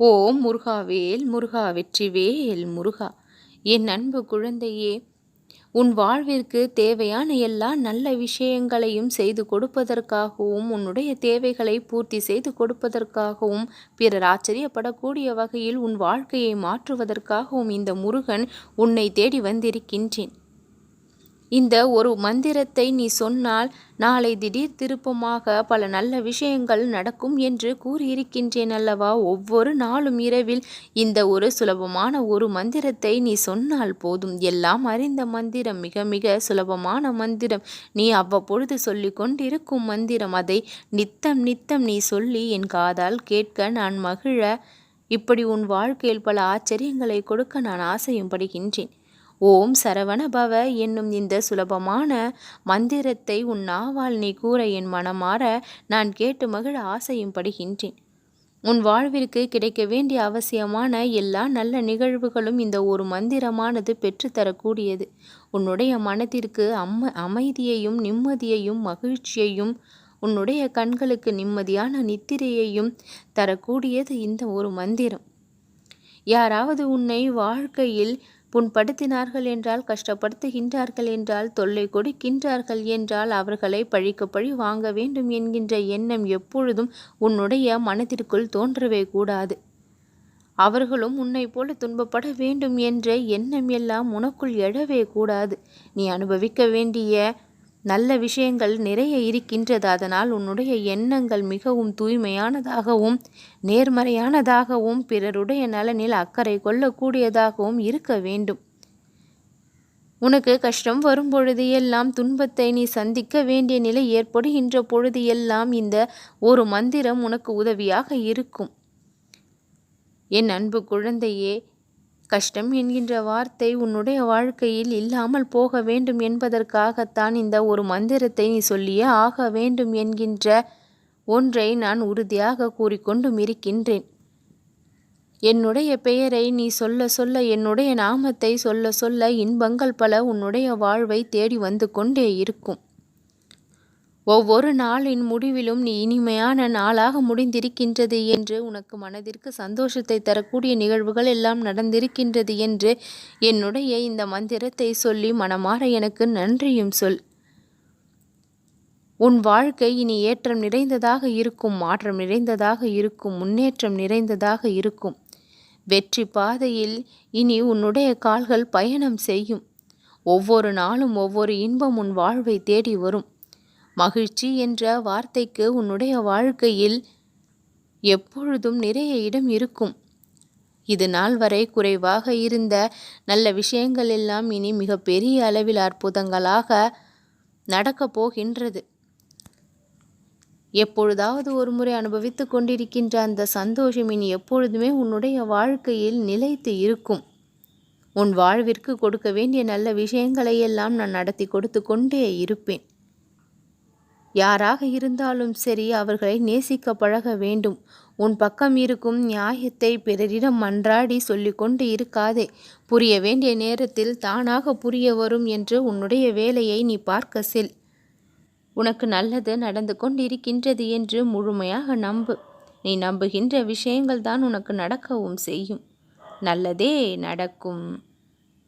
ஓம் முருகாவேல் முருகா வெற்றிவேல் முருகா. என் அன்பு குழந்தையே உன் வாழ்விற்கு தேவையான எல்லா நல்ல விஷயங்களையும் செய்து கொடுப்பதற்காகவும் உன்னுடைய தேவைகளை பூர்த்தி செய்து கொடுப்பதற்காகவும் பிறர் ஆச்சரியப்படக்கூடிய வகையில் உன் வாழ்க்கையை மாற்றுவதற்காகவும் இந்த முருகன் உன்னை தேடி வந்திருக்கின்றேன். இந்த ஒரு மந்திரத்தை நீ சொன்னால் நாளை திடீர் திருப்பமாக பல நல்ல விஷயங்கள் நடக்கும் என்று கூறியிருக்கின்றேன் அல்லவா ஒவ்வொரு நாளும் இரவில் இந்த ஒரு சுலபமான ஒரு மந்திரத்தை நீ சொன்னால் போதும். எல்லாம் அறிந்த மந்திரம் மிக மிக சுலபமான மந்திரம். நீ அவ்வப்பொழுது சொல்லி கொண்டிருக்கும் மந்திரம் அதை நித்தம் நித்தம் நீ சொல்லி என் காதால் கேட்க நான் மகிழ இப்படி உன் வாழ்க்கையில் பல ஆச்சரியங்களை கொடுக்க நான் ஆசையும் படுகின்றேன். ஓம் சரவணபவ என்னும் இந்த சுலபமான மந்திரத்தை உன் நாவால் நீ கூற என் மனமாற நான் கேட்டு மகிழ ஆசையும் படுகின்றேன் உன் வாழ்விற்கு கிடைக்க வேண்டிய அவசியமான எல்லா நல்ல நிகழ்வுகளும் இந்த ஒரு மந்திரமானது பெற்றுத்தரக்கூடியது உன்னுடைய மனதிற்கு அம்ம அமைதியையும் நிம்மதியையும் மகிழ்ச்சியையும் உன்னுடைய கண்களுக்கு நிம்மதியான நித்திரையையும் தரக்கூடியது இந்த ஒரு மந்திரம். யாராவது உன்னை வாழ்க்கையில் புண்படுத்தினார்கள் என்றால் கஷ்டப்படுத்துகின்றார்கள் என்றால் தொல்லை கொடுக்கின்றார்கள் என்றால் அவர்களை பழிக்க பழி வாங்க வேண்டும் என்கின்ற எண்ணம் எப்பொழுதும் உன்னுடைய மனதிற்குள் தோன்றவே கூடாது. அவர்களும் உன்னை போல துன்பப்பட வேண்டும் என்ற எண்ணம் எல்லாம் உனக்குள் எழவே கூடாது. நீ அனுபவிக்க வேண்டிய நல்ல விஷயங்கள் நிறைய இருக்கின்றது. அதனால் உன்னுடைய எண்ணங்கள் மிகவும் தூய்மையானதாகவும் நேர்மறையானதாகவும் பிறருடைய நலனில் அக்கறை கொள்ளக்கூடியதாகவும் இருக்க வேண்டும். உனக்கு கஷ்டம் வரும் பொழுது எல்லாம் துன்பத்தை நீ சந்திக்க வேண்டிய நிலை ஏற்படுகின்ற பொழுது எல்லாம் இந்த ஒரு மந்திரம் உனக்கு உதவியாக இருக்கும். என் அன்பு குழந்தையே கஷ்டம் என்கின்ற வார்த்தை உன்னுடைய வாழ்க்கையில் இல்லாமல் போக வேண்டும் என்பதற்காகத்தான் இந்த ஒரு மந்திரத்தை நீ சொல்லியே ஆக வேண்டும் என்கின்ற ஒன்றை நான் உறுதியாக கூறிக்கொண்டும் இருக்கின்றேன். என்னுடைய பெயரை நீ சொல்ல சொல்ல என்னுடைய நாமத்தை சொல்ல சொல்ல இன்பங்கள் பல உன்னுடைய வாழ்வை தேடி வந்து கொண்டே இருக்கும். ஒவ்வொரு நாளின் முடிவிலும் நீ இனிமையான நாளாக முடிந்திருக்கின்றது என்று உனக்கு மனதிற்கு சந்தோஷத்தை தரக்கூடிய நிகழ்வுகள் எல்லாம் நடந்திருக்கின்றது என்று என்னுடைய இந்த மந்திரத்தை சொல்லி மனமாற எனக்கு நன்றியும் சொல். உன் வாழ்க்கை இனி ஏற்றம் நிறைந்ததாக இருக்கும் மாற்றம் நிறைந்ததாக இருக்கும் முன்னேற்றம் நிறைந்ததாக இருக்கும். வெற்றி பாதையில் இனி உன்னுடைய கால்கள் பயணம் செய்யும். ஒவ்வொரு நாளும் ஒவ்வொரு இன்பம் உன் வாழ்வை தேடி வரும். மகிழ்ச்சி என்ற வார்த்தைக்கு உன்னுடைய வாழ்க்கையில் எப்பொழுதும் நிறைய இடம் இருக்கும். இது நாள் வரை குறைவாக இருந்த நல்ல விஷயங்கள் எல்லாம் இனி மிக பெரிய அளவில் அற்புதங்களாக நடக்கப் போகின்றது. எப்பொழுதாவது ஒரு முறை அனுபவித்து கொண்டிருக்கின்ற அந்த சந்தோஷம் இனி எப்பொழுதுமே உன்னுடைய வாழ்க்கையில் நிலைத்து இருக்கும். உன் வாழ்விற்கு கொடுக்க வேண்டிய நல்ல விஷயங்களை எல்லாம் நான் நடத்தி கொடுத்து கொண்டே இருப்பேன். யாராக இருந்தாலும் சரி அவர்களை நேசிக்க பழக வேண்டும். உன் பக்கம் இருக்கும் நியாயத்தை பிறரிடம் மன்றாடி சொல்லிக்கொண்டு இருக்காதே. புரிய வேண்டிய நேரத்தில் தானாக புரிய வரும் என்று உன்னுடைய வேலையை நீ பார்க்க செல். உனக்கு நல்லது நடந்து கொண்டிருக்கின்றது என்று முழுமையாக நம்பு. நீ நம்புகின்ற விஷயங்கள் தான் உனக்கு நடக்கவும் செய்யும். நல்லதே நடக்கும்.